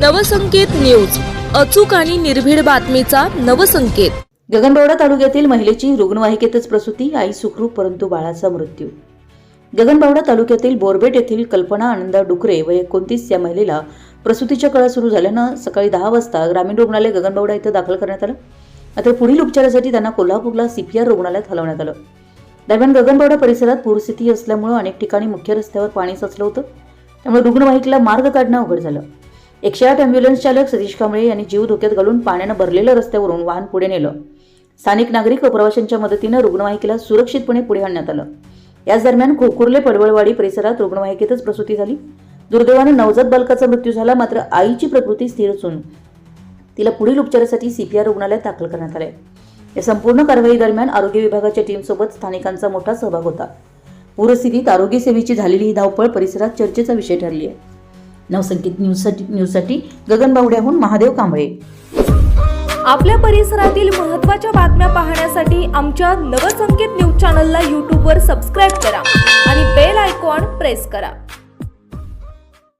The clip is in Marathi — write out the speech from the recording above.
नवसंकेत न्यूज अचूक आणि निर्भीड बातमीचा नवसंकेत. गगनबावडा तालुक्यातील महिलेची रुग्णवाहिकेतच प्रसूती आई सुखरूप परंतु बाळाचा मृत्यू. गगनबावडा तालुक्यातील बोरबेट येथील कल्पना आनंद डुकरे व एकोणतीस या महिलेला प्रसूतीच्या काळात सुरू झाल्यानं सकाळी दहा वाजता ग्रामीण रुग्णालय गगनबावडा इथं दाखल करण्यात आलं. मात्र पुढील उपचारासाठी त्यांना कोल्हापूरला सीपीआर रुग्णालयात हलवण्यात आलं. दरम्यान गगनबावडा परिसरात पूरस्थिती असल्यामुळं अनेक ठिकाणी मुख्य रस्त्यावर पाणी साचलं होतं. त्यामुळे रुग्णवाहिकेला मार्ग काढणं अवघड झालं. एकशे आठ ॲम्ब्युलन्स चालक सतीश कांबळे यांनी जीव धोक्यात घालून पाण्यानं भरलेल्या रस्त्यावरून वाहन पुढे नेलं. स्थानिक नागरिक व प्रवाशांच्या मदतीनं रुग्णवाहिकेला सुरक्षितपणे पुढे आणण्यात आलं. याच दरम्यान खोकुर्ले पडवळवाडी परिसरात रुग्णवाहिकेतच प्रसूती झाली. दुर्दैवानं नवजात बालकाचा मृत्यू झाला मात्र आईची प्रकृती स्थिर असून तिला पुढील उपचारासाठी सीपीआर रुग्णालयात दाखल करण्यात आले या संपूर्ण कारवाई दरम्यान आरोग्य विभागाच्या टीमसोबत स्थानिकांचा मोठा सहभाग होता. पूरस्थितीत आरोग्य सेवेची झालेली ही धावपळ परिसरात चर्चेचा विषय ठरली आहे नवसंकेत न्यूजसाठी न्यूजसाठी गगन बावड्याहून महादेव कांबळे. आपल्या परिसरातील महत्त्वाच्या बातम्या पाहण्यासाठी आमच्या नवसंकेत न्यूज चॅनलला यूट्यूबवर सबस्क्राईब करा आणि बेल आयकॉन प्रेस करा.